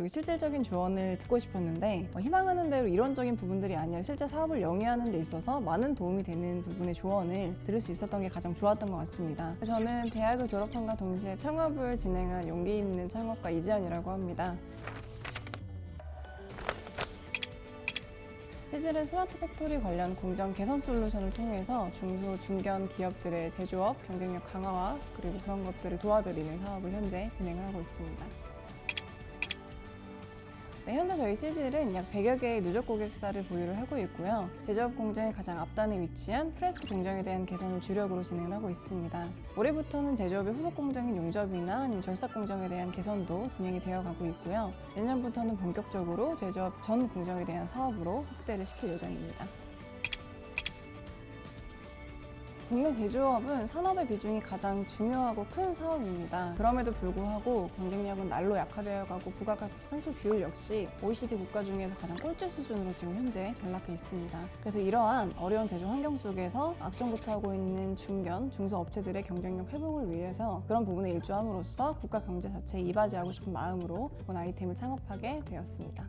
그리고 실질적인 조언을 듣고 싶었는데 어, 희망하는 대로 이론적인 부분들이 아니라 실제 사업을 영위하는 데 있어서 많은 도움이 되는 부분의 조언을 들을 수 있었던 게 가장 좋았던 것 같습니다. 저는 대학을 졸업함과 동시에 창업을 진행한 용기 있는 창업가 이지연이라고 합니다. 시즐은 스마트 팩토리 관련 공정 개선 솔루션을 통해서 중소, 중견 기업들의 제조업, 경쟁력 강화와 그리고 그런 것들을 도와드리는 사업을 현재 진행을 하고 있습니다. 네, 현재 저희 시즐은 약 100여 개의 누적 고객사를 보유를 하고 있고요. 제조업 공정의 가장 앞단에 위치한 프레스 공정에 대한 개선을 주력으로 진행을 하고 있습니다. 올해부터는 제조업의 후속 공정인 용접이나 아니면 절삭 공정에 대한 개선도 진행이 되어 가고 있고요. 내년부터는 본격적으로 제조업 전 공정에 대한 사업으로 확대를 시킬 예정입니다. 국내 제조업은 산업의 비중이 가장 중요하고 큰 사업입니다. 그럼에도 불구하고 경쟁력은 날로 약화되어 가고 부가가치 창출 비율 역시 OECD 국가 중에서 가장 꼴찌 수준으로 지금 현재 전락해 있습니다. 그래서 이러한 어려운 제조 환경 속에서 악성부터하고 있는 중견, 중소업체들의 경쟁력 회복을 위해서 그런 부분에 일조함으로써 국가 경제 자체에 이바지하고 싶은 마음으로 본 아이템을 창업하게 되었습니다.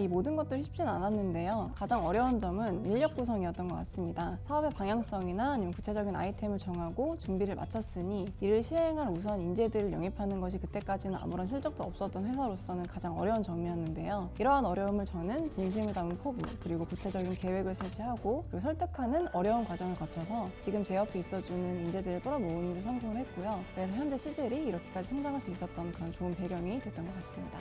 이 모든 것들이 쉽진 않았는데요. 가장 어려운 점은 인력 구성이었던 것 같습니다. 사업의 방향성이나 아니면 구체적인 아이템을 정하고 준비를 마쳤으니 이를 실행할 우선 인재들을 영입하는 것이 그때까지는 아무런 실적도 없었던 회사로서는 가장 어려운 점이었는데요. 이러한 어려움을 저는 진심을 담은 포부 그리고 구체적인 계획을 제시하고 그리고 설득하는 어려운 과정을 거쳐서 지금 제 옆에 있어주는 인재들을 끌어모으는 데 성공을 했고요. 그래서 현재 시즐이 이렇게까지 성장할 수 있었던 그런 좋은 배경이 됐던 것 같습니다.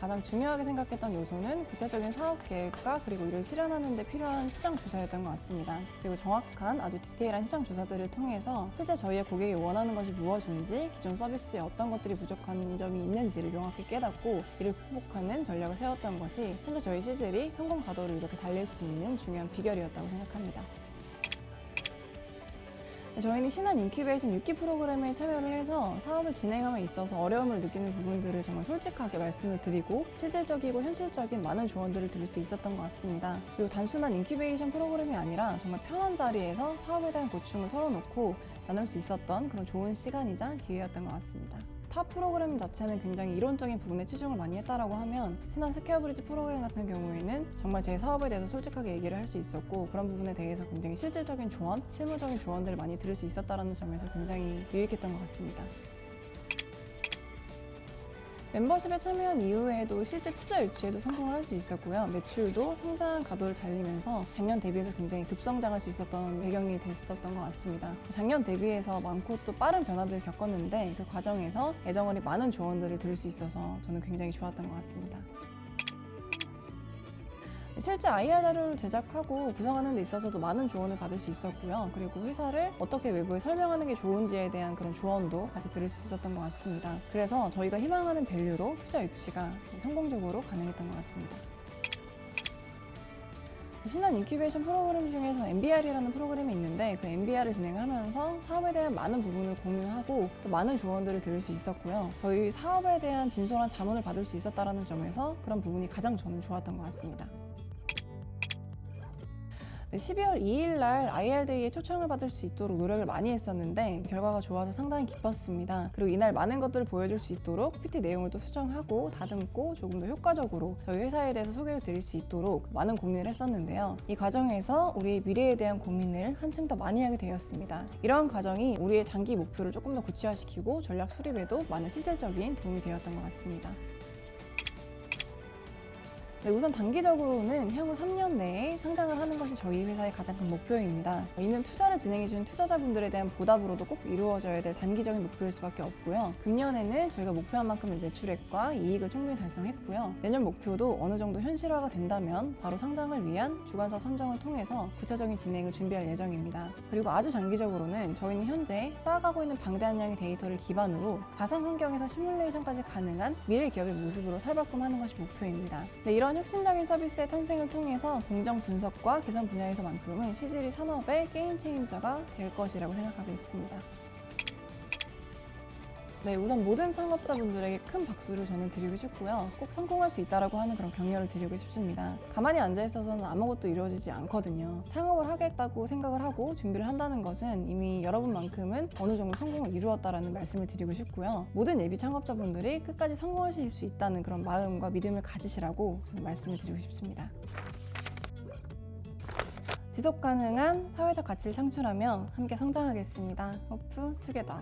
가장 중요하게 생각했던 요소는 구체적인 사업 계획과 그리고 이를 실현하는 데 필요한 시장 조사였던 것 같습니다. 그리고 정확한 아주 디테일한 시장 조사들을 통해서 실제 저희의 고객이 원하는 것이 무엇인지 기존 서비스에 어떤 것들이 부족한 점이 있는지를 명확히 깨닫고 이를 극복하는 전략을 세웠던 것이 현재 저희 시즐이 성공 가도를 이렇게 달릴 수 있는 중요한 비결이었다고 생각합니다. 저희는 신한 인큐베이션 6기 프로그램에 참여를 해서 사업을 진행함에 있어서 어려움을 느끼는 부분들을 정말 솔직하게 말씀을 드리고 실질적이고 현실적인 많은 조언들을 드릴 수 있었던 것 같습니다. 그리고 단순한 인큐베이션 프로그램이 아니라 정말 편한 자리에서 사업에 대한 고충을 털어놓고 나눌 수 있었던 그런 좋은 시간이자 기회였던 것 같습니다. 타 프로그램 자체는 굉장히 이론적인 부분에 치중을 많이 했다라고 하면 신한 스퀘어브리지 프로그램 같은 경우에는 정말 제 사업에 대해서 솔직하게 얘기를 할 수 있었고 그런 부분에 대해서 굉장히 실질적인 조언, 실무적인 조언들을 많이 들을 수 있었다는 점에서 굉장히 유익했던 것 같습니다. 멤버십에 참여한 이후에도 실제 투자 유치에도 성공을 할 수 있었고요. 매출도 성장 가도를 달리면서 작년 대비해서 굉장히 급성장할 수 있었던 배경이 됐었던 것 같습니다. 작년 대비해서 많고 또 빠른 변화들을 겪었는데 그 과정에서 애정어리 많은 조언들을 들을 수 있어서 저는 굉장히 좋았던 것 같습니다. 실제 IR 자료를 제작하고 구성하는 데 있어서도 많은 조언을 받을 수 있었고요. 그리고 회사를 어떻게 외부에 설명하는 게 좋은지에 대한 그런 조언도 같이 들을 수 있었던 것 같습니다. 그래서 저희가 희망하는 밸류로 투자 유치가 성공적으로 가능했던 것 같습니다. 신한 인큐베이션 프로그램 중에서 MBR이라는 프로그램이 있는데 그 MBR을 진행하면서 사업에 대한 많은 부분을 공유하고 또 많은 조언들을 들을 수 있었고요. 저희 사업에 대한 진솔한 자문을 받을 수 있었다는 점에서 그런 부분이 가장 저는 좋았던 것 같습니다. 12월 2일 날 IR데이에 초청을 받을 수 있도록 노력을 많이 했었는데 결과가 좋아서 상당히 기뻤습니다. 그리고 이날 많은 것들을 보여줄 수 있도록 PT 내용을 또 수정하고 다듬고 조금 더 효과적으로 저희 회사에 대해서 소개를 드릴 수 있도록 많은 고민을 했었는데요. 이 과정에서 우리의 미래에 대한 고민을 한층 더 많이 하게 되었습니다. 이러한 과정이 우리의 장기 목표를 조금 더 구체화시키고 전략 수립에도 많은 실질적인 도움이 되었던 것 같습니다. 네, 우선 단기적으로는 향후 3년 내에 하는 것이 저희 회사의 가장 큰 목표입니다. 이는 투자를 진행해주는 투자자분들에 대한 보답으로도 꼭 이루어져야 될 단기적인 목표일 수밖에 없고요. 금년에는 저희가 목표한 만큼의 매출액과 이익을 충분히 달성했고요. 내년 목표도 어느 정도 현실화가 된다면 바로 상장을 위한 주관사 선정을 통해서 구체적인 진행을 준비할 예정입니다. 그리고 아주 장기적으로는 저희는 현재 쌓아가고 있는 방대한 양의 데이터를 기반으로 가상 환경에서 시뮬레이션까지 가능한 미래 기업의 모습으로 살바꿈하는 것이 목표입니다. 네, 이런 혁신적인 서비스의 탄생을 통해서 공정 분석과 개선 분야에서만큼은 시즈리 산업의 게임 체인저가 될 것이라고 생각하고 있습니다. 네, 우선 모든 창업자분들에게 큰 박수를 저는 드리고 싶고요. 꼭 성공할 수 있다라고 하는 그런 격려를 드리고 싶습니다. 가만히 앉아 있어서는 아무것도 이루어지지 않거든요. 창업을 하겠다고 생각을 하고 준비를 한다는 것은 이미 여러분만큼은 어느 정도 성공을 이루었다라는 말씀을 드리고 싶고요. 모든 예비 창업자분들이 끝까지 성공하실 수 있다는 그런 마음과 믿음을 가지시라고 저는 말씀을 드리고 싶습니다. 지속 가능한 사회적 가치를 창출하며 함께 성장하겠습니다. 호프 투게더.